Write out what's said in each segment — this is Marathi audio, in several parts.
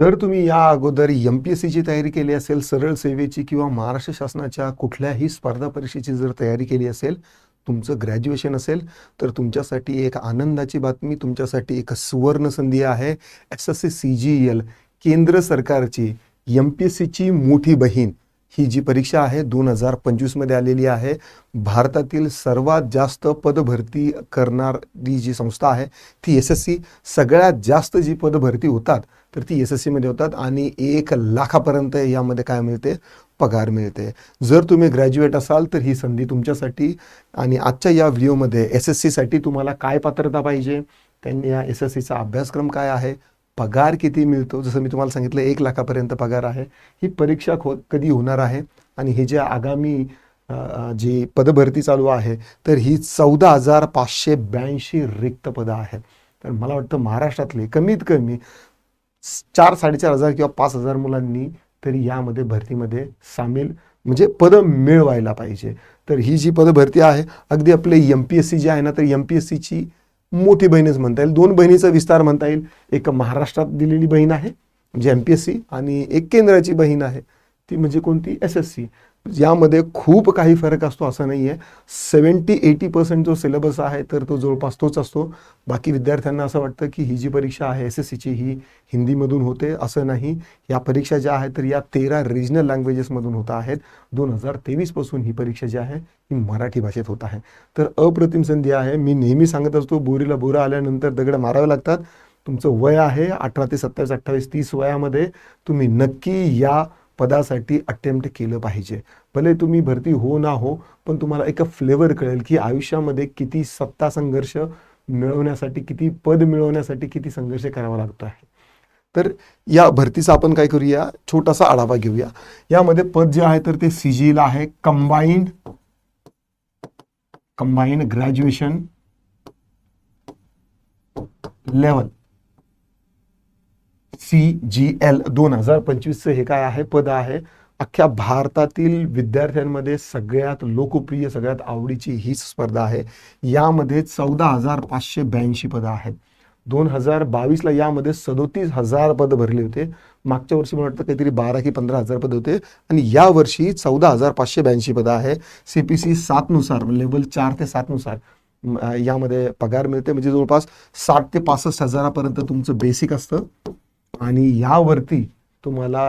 जर तुम्ही या अगोदर एम पी एस सीची तयारी केली असेल सरळ सेवेची किंवा महाराष्ट्र शासनाच्या कुठल्याही स्पर्धा परीक्षेची जर तयारी केली असेल तुमचं ग्रॅज्युएशन असेल तर तुमच्यासाठी एक आनंदाची बातमी तुमच्यासाठी एक सुवर्ण संधी आहे. S S C C G L केंद्र सरकारची एम पी एस सीची मोठी बहीण. ही जी परीक्षा आहे दोन हजार पंचवीसमध्ये आलेली आहे भारतातील सर्वात जास्त पदभरती करणारी जी संस्था आहे ती एस एस सी. सगळ्यात जास्त जी पदभरती होतात तर ती एस एस सीमध्ये होतात आणि एक लाखापर्यंत यामध्ये काय मिळते? पगार मिळते. जर तुम्ही ग्रॅज्युएट असाल तर ही संधी तुमच्यासाठी आणि आजच्या या व्हिडिओमध्ये एस एस सीसाठी तुम्हाला काय पात्रता पाहिजे? त्यांनी या एस एस सीचा अभ्यासक्रम काय आहे? पगार किती मिळतो? जसं मी तुम्हाला सांगितलं एक लाखापर्यंत पगार आहे. ही परीक्षा खो कधी होणार आहे? आणि हे जे आगामी जी पदभरती चालू आहे तर ही चौदा हजार पाचशे ब्याऐंशी रिक्त पदं आहेत. तर मला वाटतं महाराष्ट्रातले कमीत कमी चार साडेचार हजार किंवा पाच हजार मुलांनी तरी यामध्ये भरतीमध्ये सामील म्हणजे पदं मिळवायला पाहिजे. तर ही जी पदं भरती आहे अगदी आपले एम पी एस सी जी आहे ना तर एम पी एस सीची मोठी बहीणच म्हणता येईल. दोन बहिणीचा विस्तार म्हणता येईल. एक महाराष्ट्रात दिलेली बहीण आहे म्हणजे एम पी एस सी आणि एक केंद्राची बहीण आहे. ती म्हणजे कोणती? एस एस सी यामध्ये खूप काही फरक असतो असं नाही आहे सेवन्टी एटी पर्सेंट जो सिलेबस आहे तर तो जवळपास तोच असतो. बाकी विद्यार्थ्यांना असं वाटतं की ही जी परीक्षा आहे एस एस सीची ही हिंदीमधून होते असं नाही. या परीक्षा ज्या आहेत तर या तेरा रिजनल लँग्वेजेसमधून होत आहेत. दोन हजार तेवीसपासून ही परीक्षा जी आहे ही मराठी भाषेत होत आहे. तर अप्रतिम संधी आहे. मी नेहमी सांगत असतो बोरीला बोरा आल्यानंतर दगड मारावे लागतात. तुमचं वय आहे अठरा ते सत्तावीस अठ्ठावीस तीस वयामध्ये तुम्ही नक्की या पदासाठी अटेम्प्ट केलं पाहिजे. भले तुम्ही भरती हो ना हो पण तुम्हाला एक फ्लेवर कळेल की आयुष्यामध्ये किती सत्ता संघर्ष मिळवण्यासाठी किती पद मिळवण्यासाठी किती संघर्ष करावा लागतो आहे. तर या भरतीचा आपण काय करूया? छोटासा आढावा घेऊया. यामध्ये पद जे आहे तर ते सिजील आहे. Combined combined graduation level C G L दोन हजार पंचवीसचं हे काय आहे? पद आहे. अख्ख्या भारतातील विद्यार्थ्यांमध्ये सगळ्यात लोकप्रिय सगळ्यात आवडीची हीच स्पर्धा आहे. यामध्ये चौदा हजार पाचशे ब्याऐंशी पदं आहेत. दोन हजार बावीसला यामध्ये सदोतीस हजार पद भरले होते. मागच्या वर्षी मला वाटतं काहीतरी बारा की पंधरा हजार पद होते. आणि यावर्षी चौदा हजार पाचशे ब्याऐंशी पदं आहे. सी पी सी सातनुसार लेवल चार ते सातनुसार यामध्ये पगार मिळते. म्हणजे जवळपास साठ ते पासष्ट हजारापर्यंत तुमचं बेसिक असतं. आणि यावरती तुम्हाला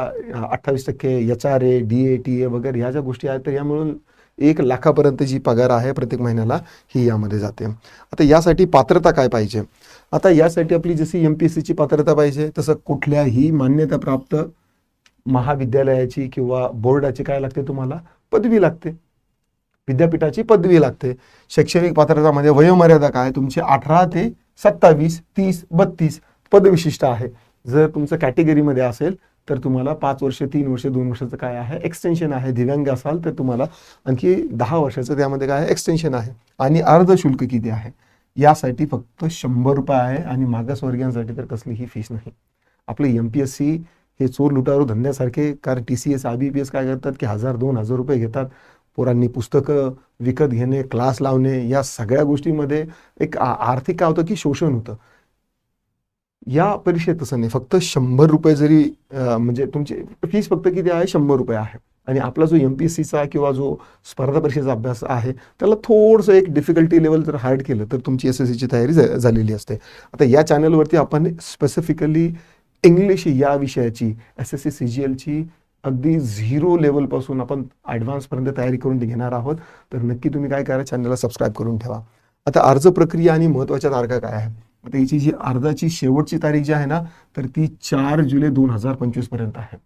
अठ्ठावीस टक्के H R A D A T A वगैरे ह्या ज्या गोष्टी आहेत तर या मिळून एक लाखापर्यंत जी पगार आहे प्रत्येक महिन्याला ही यामध्ये जाते. आता यासाठी पात्रता काय पाहिजे? आता यासाठी आपली जशी एम पी एस सीची पात्रता पाहिजे तसं कुठल्याही मान्यताप्राप्त महाविद्यालयाची किंवा बोर्डाची काय लागते तुम्हाला? पदवी लागते. विद्यापीठाची पदवी लागते. शैक्षणिक पात्रतामध्ये वयोमर्यादा काय? तुमची अठरा ते सत्तावीस तीस बत्तीस पदविशिष्ट आहे. जर तुमचं कॅटेगरीमध्ये असेल तर तुम्हाला पाच वर्ष तीन वर्ष दोन वर्षाचं काय आहे? एक्सटेन्शन आहे. दिव्यांग असाल तर तुम्हाला आणखी दहा वर्षाचं त्यामध्ये काय आहे? एक्सटेन्शन आहे. आणि अर्ध शुल्क किती आहे? यासाठी फक्त शंभर रुपये आहे आणि मागासवर्गीयांसाठी तर कसलीही फीस नाही. आपले एम पी एस सी हे चोर लुटारू धंद्यासारखे कारण T C S I B P S काय करतात की हजार दोन हजार रुपये घेतात. पोरांनी पुस्तकं विकत घेणे क्लास लावणे या सगळ्या गोष्टीमध्ये एक आर्थिक काय होतं की शोषण होतं. या परीक्षेत तसं नाही. फक्त शंभर रुपये जरी म्हणजे तुमची फीस फक्त किती आहे? शंभर रुपये आहे. आणि आपला जो एम पी एस सीचा किंवा जो स्पर्धा परीक्षेचा अभ्यास आहे त्याला थोडंसं एक डिफिकल्टी लेवल जर हार्ड केलं तर तुमची एस एस सीची तयारी झालेली असते. आता या चॅनलवरती आपण स्पेसिफिकली इंग्लिश या विषयाची S S C C G एलची अगदी झिरो लेवलपासून आपण ॲडव्हान्सपर्यंत तयारी करून घेणार आहोत. तर नक्की तुम्ही काय करा चॅनलला सबस्क्राईब करून ठेवा. आता अर्ज प्रक्रिया आणि महत्त्वाच्या तारखा काय आहे आता जी अर्जाची शेवटची तारीख जी आहे ना तर ती चार जुलै दोन हजार पंचवीसपर्यंत आहे.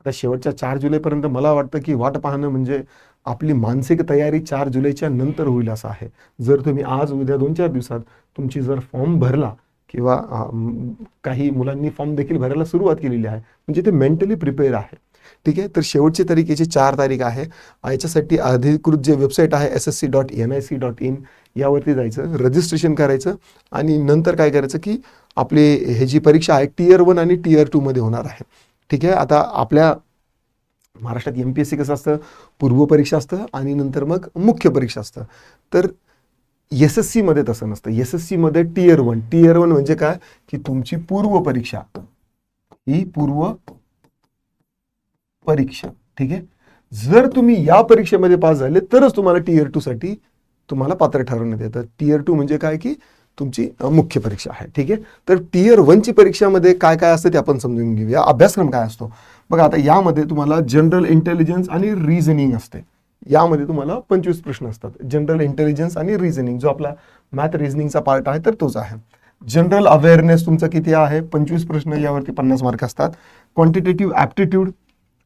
आता शेवटच्या चार जुलैपर्यंत मला वाटतं की वाट पाहणं म्हणजे आपली मानसिक तयारी चार जुलैच्या नंतर होईल असं आहे. जर तुम्ही आज उद्या दोन चार दिवसात तुमची जर फॉर्म भरला किंवा काही मुलांनी फॉर्म देखील भरायला सुरुवात केलेली आहे म्हणजे ते मेंटली प्रिपेअर आहे. ठीक आहे? तर शेवटची तारीख याची चार तारीख आहे. याच्यासाठी अधिकृत जे वेबसाईट आहे S S C dot N I C dot in यावरती जायचं रजिस्ट्रेशन करायचं आणि नंतर काय करायचं की आपली हे जी परीक्षा आहे टीयर वन आणि टीयर टूमध्ये होणार आहे. ठीक आहे? आता आपल्या महाराष्ट्रात एम पी एस सी कसं असतं? पूर्व परीक्षा असतं आणि नंतर मग मुख्य परीक्षा असतं. तर एस एस सीमध्ये तसं नसतं. एस एस सीमध्ये टीयर वन टीयर वन म्हणजे काय? की तुमची पूर्व परीक्षा. ही पूर्व परीक्षा. ठीक आहे? जर तुम्ही या परीक्षेमध्ये पास झाले तरच तुम्हाला टीयर टू साठी तुम्हाला पात्र ठरवण्यात येतं. टीयर टू म्हणजे काय की तुमची मुख्य परीक्षा आहे. ठीक आहे? तर टीयर वनची परीक्षामध्ये काय काय असतं ते आपण समजून घेऊया. अभ्यासक्रम काय असतो? बघा आता यामध्ये तुम्हाला जनरल इंटेलिजन्स आणि रिझनिंग असते. यामध्ये तुम्हाला पंचवीस प्रश्न असतात. जनरल इंटेलिजन्स आणि रिझनिंग जो आपला मॅथ रिझनिंगचा पार्ट आहे तर तोच आहे. जनरल अवेअरनेस तुमचा किती आहे? पंचवीस प्रश्न यावरती पन्नास मार्क असतात. क्वांटिटेटिव्ह ॲप्टिट्यूड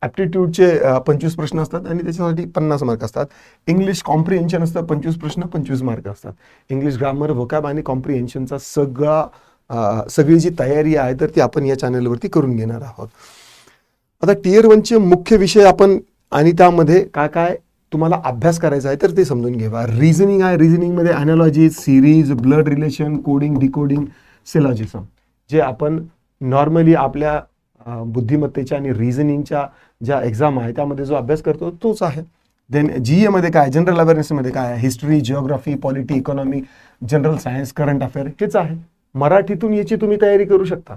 ॲप्टिट्यूडचे पंचवीस प्रश्न असतात आणि त्याच्यासाठी पन्नास मार्क असतात. इंग्लिश कॉम्प्रिहेन्शन असतं पंचवीस प्रश्न पंचवीस मार्क असतात. इंग्लिश ग्रामर वोकॅब आणि कॉम्प्रिहेन्शनचा सगळा सगळी जी तयारी आहे तर ती आपण या चॅनलवरती करून घेणार आहोत. आता टीयर वनचे मुख्य विषय आपण आणि त्यामध्ये काय काय तुम्हाला अभ्यास करायचा आहे तर ते समजून घेवा. रिझनिंग आहे रिझनिंगमध्ये analogy series blood relation coding decoding syllogism जे आपण नॉर्मली आपल्या बुद्धिमत्तेच्या आणि रिझनिंगच्या ज्या एक्झाम आहे त्यामध्ये जो अभ्यास करतो तोच आहे. देन जी एमध्ये काय जनरल अवेअरनेसमध्ये काय आहे? History geography polity economy general science current affair हेच आहे. मराठीतून याची तुम्ही तयारी करू शकता.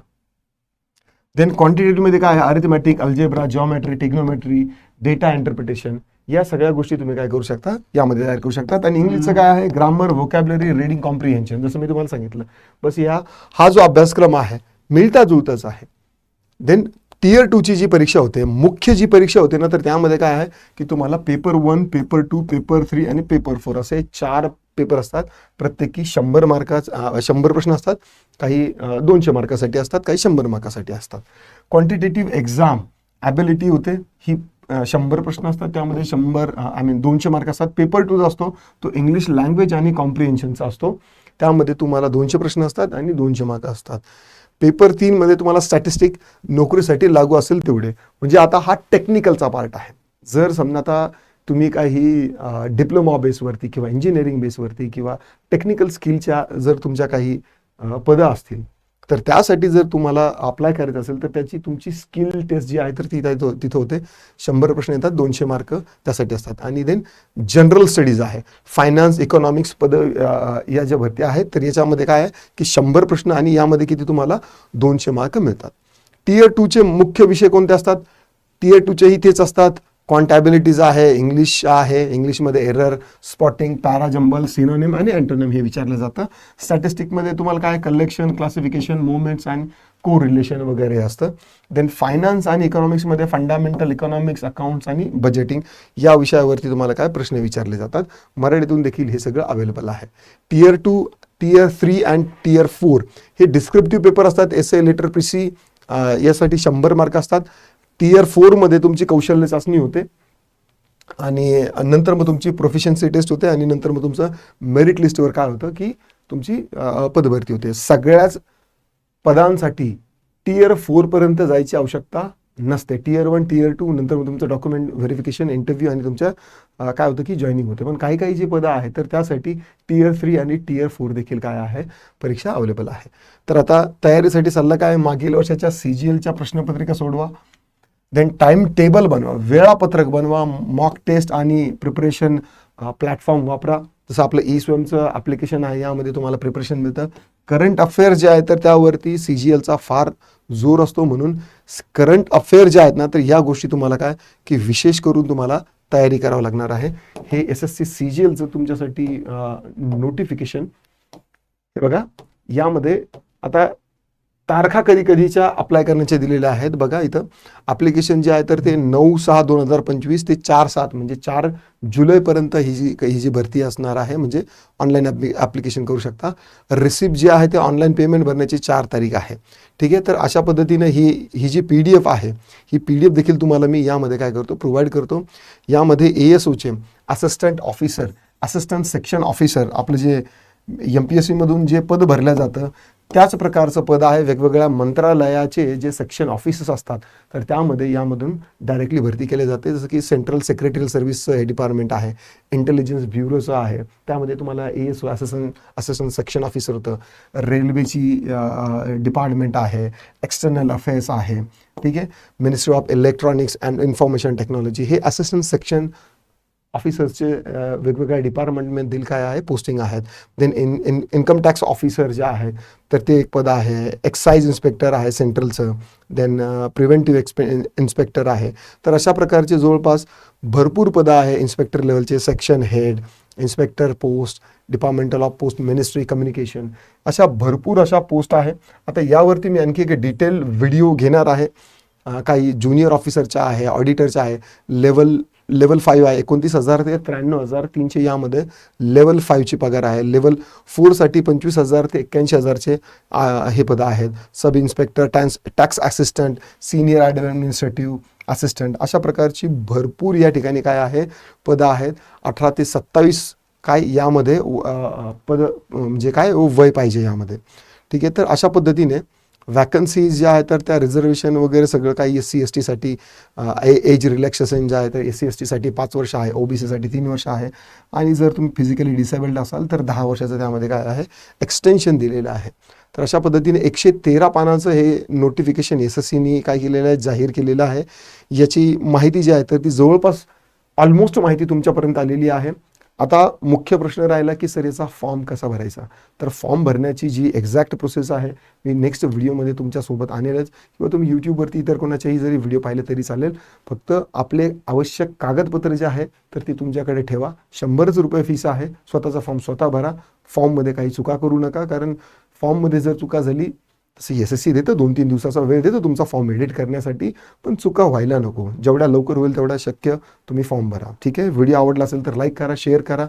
देन क्वांटिटेटिव्हमध्ये काय आहे? Arithmetic algebra geometry trigonometry data interpretation या सगळ्या गोष्टी तुम्ही काय करू शकता? यामध्ये तयार करू शकतात आणि इंग्लिशचं काय आहे? ग्रामर व्होकॅबलरी रिडिंग कॉम्प्रिहेन्शन जसं मी तुम्हाला सांगितलं. बस या हा जो अभ्यासक्रम आहे मिळता जुळताच आहे. देन टियर टूची जी परीक्षा होते मुख्य जी परीक्षा होते ना तर त्यामध्ये काय आहे की तुम्हाला paper one paper two paper three आणि पेपर फोर असे चार पेपर असतात. प्रत्येकी शंभर मार्काच शंभर प्रश्न असतात. काही दोनशे मार्कासाठी असतात काही शंभर मार्कासाठी असतात. क्वांटिटेटिव्ह एक्झाम ॲबिलिटी होते ही शंभर प्रश्न असतात. त्यामध्ये शंभर आय मीन दोनशे मार्क असतात. पेपर टू जो असतो तो इंग्लिश लँग्वेज आणि कॉम्प्रिहेन्शनचा असतो. त्यामध्ये तुम्हाला दोनशे प्रश्न असतात आणि दोनशे मार्क असतात. पेपर तीनमध्ये तुम्हाला स्टॅटिस्टिक नोकरीसाठी लागू असेल तेवढे. म्हणजे आता हा टेक्निकलचा पार्ट आहे. जर समजा आता तुम्ही काही डिप्लोमा बेसवरती किंवा इंजिनिअरिंग बेसवरती किंवा टेक्निकल स्किलच्या जर तुमच्या काही पदं असतील तर त्यासाठी जर तुम्हाला अप्लाय करायचं असेल तर त्याची तुमची स्किल टेस्ट जी आहे तर ती तिथं तिथं होते. शंभर प्रश्न येतात दोनशे मार्क त्यासाठी असतात. आणि देन जनरल स्टडीज आहे. फायनान्स इकॉनॉमिक्स पद या ज्या भरती आहेत तर याच्यामध्ये काय आहे की शंभर प्रश्न आणि यामध्ये किती तुम्हाला दोनशे मार्क मिळतात. टीयर टूचे मुख्य विषय कोणते असतात? टीयर टूचेही तेच असतात. कॉन्टॅबिलिटीज आहे इंग्लिश आहे इंग्लिशमध्ये एरर स्पॉटिंग पॅराजंबल सिनोनिम आणि अँटोनिम हे विचारलं जातं. स्टॅटिस्टिकमध्ये तुम्हाला काय? Collection classification movements and correlation वगैरे असतं. देन फायनान्स आणि इकॉनॉमिक्समध्ये फंडामेंटल इकॉनॉमिक्स अकाउंट्स आणि बजेटिंग या विषयावरती तुम्हाला काय? प्रश्न विचारले जातात. मराठीतून देखील हे सगळं अवेलेबल आहे. Tier two tier three and tier four हे डिस्क्रिप्टिव्ह पेपर असतात. Essay letter precis यासाठी शंभर मार्क असतात. टीयर फोरमध्ये तुमची कौशल्य चाचणी होते. आणि नंतर मग तुमची प्रोफिशियन्सी टेस्ट होते आणि नंतर मग तुमचं मेरिट लिस्टवर काय होतं की तुमची पदभरती होते. सगळ्याच पदांसाठी टीयर फोरपर्यंत जायची आवश्यकता नसते. टीयर वन टीयर टू नंतर मग तुमचं डॉक्युमेंट व्हेरिफिकेशन इंटरव्ह्यू आणि तुमच्या काय होतं की जॉईनिंग होते. पण काही काही जी पदं आहेत तर त्यासाठी टीयर थ्री आणि टीयर फोर देखील काय आहे परीक्षा अवेलेबल आहे. तर आता तयारीसाठी सल्ला काय? मागील वर्षाच्या सी जी एलच्या प्रश्नपत्रिका सोडवा. देन टाइम टेबल बनवा वेळापत्रक बनवा मॉक टेस्ट आणि प्रिपरेशन प्लॅटफॉर्म वापरा. जसं आपलं ई स्वयंचं ॲप्लिकेशन आहे यामध्ये तुम्हाला प्रिपरेशन मिळतं. करंट अफेअर जे आहे तर त्यावरती सी जी एलचा फार जोर असतो म्हणून करंट अफेअर जे आहेत ना तर या गोष्टी तुम्हाला काय की विशेष करून तुम्हाला तयारी करावं लागणार आहे. हे S S C C G एलचं तुमच्यासाठी नोटिफिकेशन हे बघा यामध्ये आता तारखा कधी कधीच्या अप्लाय करण्याच्या दिलेल्या आहेत. बघा इथं ॲप्लिकेशन जे आहे तर ते नऊ सहा दोन हजार पंचवीस ते चार सात म्हणजे चार जुलैपर्यंत ही जी ही जी भरती असणार आहे म्हणजे ऑनलाईन ॲप्लि ॲप्लिकेशन करू शकता. रिसिप्ट जे आहे ते ऑनलाईन पेमेंट भरण्याची चार तारीख आहे. ठीक आहे? तर अशा पद्धतीनं ही ही जी पी डी एफ आहे ही पी डी एफ देखील तुम्हाला मी यामध्ये काय करतो प्रोव्हाइड करतो. यामध्ये ए एस ओचे assistant officer assistant section officer आपलं जे एम पी एस सीमधून जे पद भरलं जातं त्याच प्रकारचं पद आहे वेगवेगळ्या मंत्रालयाचे जे सेक्शन ऑफिसेस असतात. तर त्यामध्ये यामधून डायरेक्टली भरती केली जाते. जसं की सेंट्रल सेक्रेटरी सर्व्हिसचं हे डिपार्टमेंट आहे. इंटेलिजन्स ब्युरोचं आहे. त्यामध्ये तुम्हाला ए एस असेसन असिस्टंट सेक्शन ऑफिसर होतं. रेल्वेची डिपार्टमेंट आहे. एक्सटर्नल अफेअर्स आहे. ठीक आहे? Ministry of electronics and information technology हे असिस्टंट सेक्शन ऑफिसर्सचे uh, वेगवेगळ्या डिपार्टमेंटमधील काय आहे? पोस्टिंग आहेत. Then in in income tax officer जे आहे तर ते एक पद आहे. एक्साईज इन्स्पेक्टर आहे सेंट्रलचं देन प्रिव्हेंटिव्ह एक्सपे इन्स्पेक्टर आहे. तर अशा प्रकारचे जवळपास भरपूर पदं आहे इन्स्पेक्टर लेवलचे section head inspector post departmental of post ministry communication अशा भरपूर अशा पोस्ट आहे. आता यावरती मी आणखी एक डिटेल व्हिडिओ घेणार आहे. काही ज्युनियर ऑफिसरच्या आहे ऑडिटरच्या आहे. लेवल लेवल फाईव्ह आहे. एकोणतीस हजार ते त्र्याण्णव हजार तीनशे यामध्ये लेवल फाईव्हची पगार आहे. लेवल फोरसाठी पंचवीस हजार ते एक्क्याऐंशी हजारचे हे पदं आहेत. Sub inspector tans tax assistant senior administrative assistant अशा प्रकारची भरपूर या ठिकाणी काय आहे पदं आहेत. अठरा ते सत्तावीस काय यामध्ये पद म्हणजे काय वय पाहिजे यामध्ये. ठीक आहे? तर अशा पद्धतीने वॅकन्सीज ज्या आहेत तर त्या रिझर्वेशन वगैरे सगळं काही एस सी एस टीसाठी एज रिलॅक्सेशन जे आहे तर एस सी एस टीसाठी पाच वर्ष आहे ओ बी सीसाठी तीन वर्ष आहे. आणि जर तुम्ही फिजिकली डिसेबल्ड असाल तर दहा वर्षाचं त्यामध्ये काय आहे? एक्सटेन्शन दिलेलं आहे. तर अशा पद्धतीने एकशे तेरा पानाचं हे नोटिफिकेशन एस एस सीनी काय केलेलं आहे जाहीर केलेलं आहे. याची माहिती जी आहे तर ती जवळपास ऑलमोस्ट माहिती तुमच्यापर्यंत आलेली आहे. आता मुख्य प्रश्न राहिला की सर याचा फॉर्म कसा भरायचा? तर फॉर्म भरण्याची जी एक्झॅक्ट प्रोसेस आहे मी नेक्स्ट व्हिडिओमध्ये तुमच्यासोबत आणेलच. किंवा तुम्ही यूट्यूबवरती इतर कोणाच्याही जरी व्हिडिओ पाहिले तरी चालेल. फक्त आपले आवश्यक कागदपत्र जे आहे तर ती तुमच्याकडे ठेवा. शंभरच रुपये फीस आहे. स्वतःचा फॉर्म स्वतः भरा. फॉर्ममध्ये काही चुका करू नका. कारण फॉर्ममध्ये जर चुका झाली तसं एस एस सी देतं दोन तीन दिवसाचा वेळ देतं तुमचा फॉर्म एडिट करण्यासाठी पण चुका व्हायला नको. जेवढ्या लवकर होईल तेवढ्या शक्य तुम्ही फॉर्म भरा. ठीक आहे? व्हिडिओ आवडला असेल तर लाईक करा शेअर करा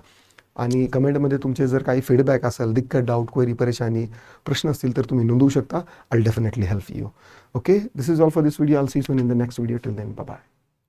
आणि कमेंटमध्ये तुमचे जर काही फीडबॅक असेल दिक्कत डाऊट क्वेरी परेशानी प्रश्न असतील तर तुम्ही नोंदवू शकता. I definitely help you okay this is all for this video I'll see soon in the next video till then bye